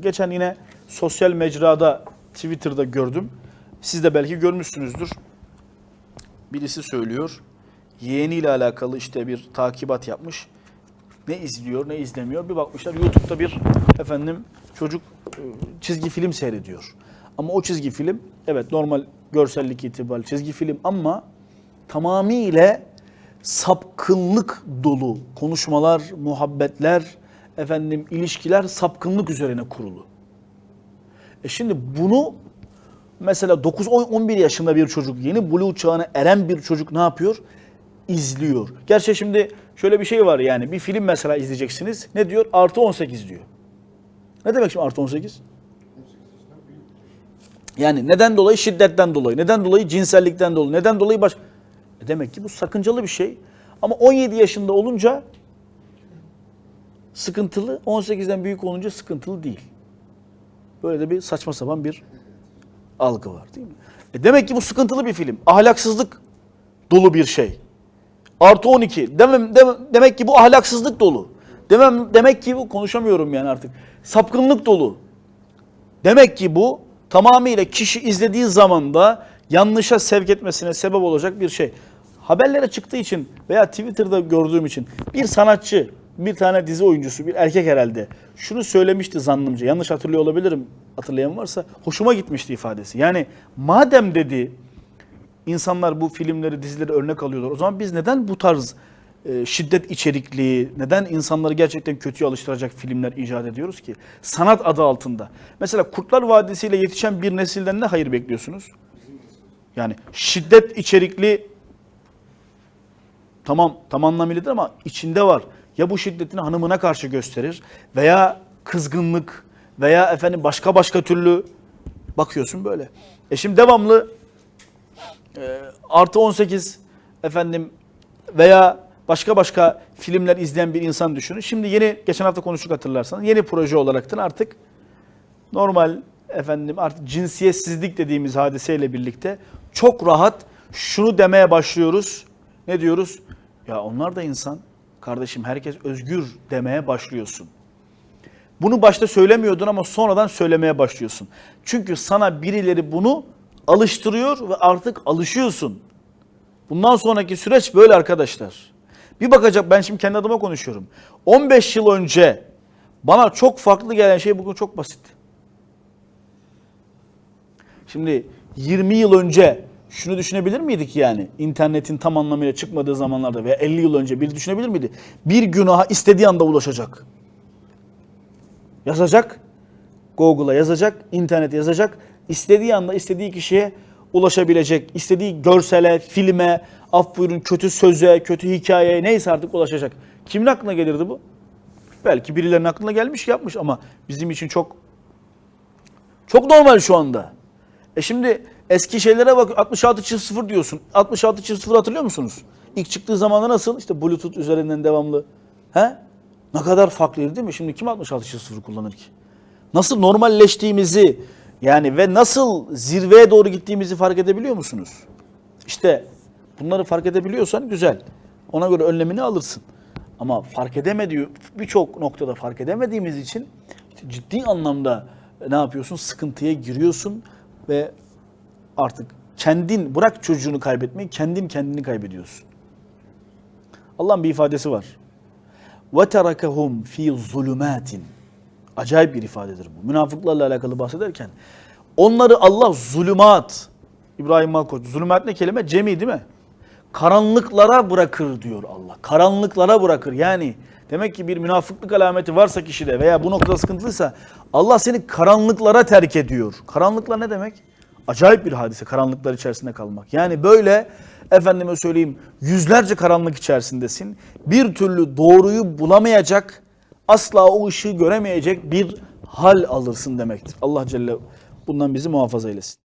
Geçen yine sosyal mecrada Twitter'da gördüm. Siz de belki görmüşsünüzdür. Birisi söylüyor. Yeğeniyle alakalı işte bir takibat yapmış. Ne izliyor, ne izlemiyor. Bir bakmışlar YouTube'da bir efendim çocuk e, çizgi film seyrediyor. Ama o çizgi film evet normal görsellik itibariyle çizgi film ama tamamıyla sapkınlık dolu konuşmalar, muhabbetler, efendim ilişkiler sapkınlık üzerine kurulu. E şimdi bunu mesela 9-11 yaşında bir çocuk, yeni blue çağına eren bir çocuk ne yapıyor? İzliyor. Gerçi şimdi şöyle bir şey var yani bir film mesela izleyeceksiniz. Ne diyor? Artı 18 diyor. Ne demek şimdi artı 18? Yani neden dolayı? Şiddetten dolayı. Neden dolayı? Cinsellikten dolayı. Neden dolayı? Baş... E demek ki bu sakıncalı bir şey. Ama 17 yaşında olunca sıkıntılı, 18'den büyük olunca sıkıntılı değil. Böyle de bir saçma sapan bir algı var değil mi? E demek ki bu sıkıntılı bir film. Ahlaksızlık dolu bir şey. Artı 12. Demem, demem, demek ki bu ahlaksızlık dolu. Demem, demek ki bu konuşamıyorum yani artık. Sapkınlık dolu. Demek ki bu tamamıyla kişi izlediği zaman da yanlışa sevk etmesine sebep olacak bir şey. Haberlere çıktığı için veya Twitter'da gördüğüm için bir sanatçı, bir tane dizi oyuncusu, bir erkek herhalde şunu söylemişti zannımca. Yanlış hatırlıyor olabilirim. Hatırlayan varsa hoşuma gitmişti ifadesi. Yani madem dedi insanlar bu filmleri, dizileri örnek alıyorlar. O zaman biz neden bu tarz e, şiddet içerikli, neden insanları gerçekten kötüye alıştıracak filmler icat ediyoruz ki? Sanat adı altında. Mesela Kurtlar Vadisi ile yetişen bir nesilden ne hayır bekliyorsunuz? Yani şiddet içerikli tamam tam anlamıyladır ama içinde var. Ya bu şiddetini hanımına karşı gösterir veya kızgınlık veya efendim başka başka türlü bakıyorsun böyle. E şimdi devamlı e, artı 18 efendim veya başka başka filmler izleyen bir insan düşünün. Şimdi yeni geçen hafta konuştuk hatırlarsanız yeni proje olaraktan artık normal efendim artık cinsiyetsizlik dediğimiz hadiseyle birlikte çok rahat şunu demeye başlıyoruz. Ne diyoruz? Ya onlar da insan. Kardeşim herkes özgür demeye başlıyorsun. Bunu başta söylemiyordun ama sonradan söylemeye başlıyorsun. Çünkü sana birileri bunu alıştırıyor ve artık alışıyorsun. Bundan sonraki süreç böyle arkadaşlar. Bir bakacak ben şimdi kendi adıma konuşuyorum. 15 yıl önce bana çok farklı gelen şey bugün çok basit. Şimdi 20 yıl önce şunu düşünebilir miydik yani? İnternetin tam anlamıyla çıkmadığı zamanlarda veya 50 yıl önce biri düşünebilir miydi? Bir günaha istediği anda ulaşacak. Yazacak, Google'a yazacak, internete yazacak. istediği anda istediği kişiye ulaşabilecek. istediği görsele, filme, af buyurun kötü söze, kötü hikayeye neyse artık ulaşacak. Kimin aklına gelirdi bu? Belki birilerinin aklına gelmiş yapmış ama bizim için çok çok normal şu anda. E şimdi eski şeylere bak 66.0 diyorsun. 66.0 hatırlıyor musunuz? İlk çıktığı zamanda nasıl? İşte Bluetooth üzerinden devamlı. He? Ne kadar farklıydı değil mi? Şimdi kim 66.0 kullanır ki? Nasıl normalleştiğimizi yani ve nasıl zirveye doğru gittiğimizi fark edebiliyor musunuz? İşte bunları fark edebiliyorsan güzel. Ona göre önlemini alırsın. Ama fark edemediği birçok noktada fark edemediğimiz için ciddi anlamda ne yapıyorsun? Sıkıntıya giriyorsun ve artık kendin bırak çocuğunu kaybetmeyi kendin kendini kaybediyorsun. Allah'ın bir ifadesi var. Ve terakahum fi zulumatin. Acayip bir ifadedir bu. Münafıklarla alakalı bahsederken onları Allah zulümat İbrahim Malkoç zulümat ne kelime? Cemi değil mi? Karanlıklara bırakır diyor Allah. Karanlıklara bırakır. Yani demek ki bir münafıklık alameti varsa kişide veya bu noktada sıkıntılıysa Allah seni karanlıklara terk ediyor. Karanlıklar ne demek? Acayip bir hadise karanlıklar içerisinde kalmak. Yani böyle efendime söyleyeyim yüzlerce karanlık içerisindesin. Bir türlü doğruyu bulamayacak, asla o ışığı göremeyecek bir hal alırsın demektir. Allah Celle bundan bizi muhafaza eylesin.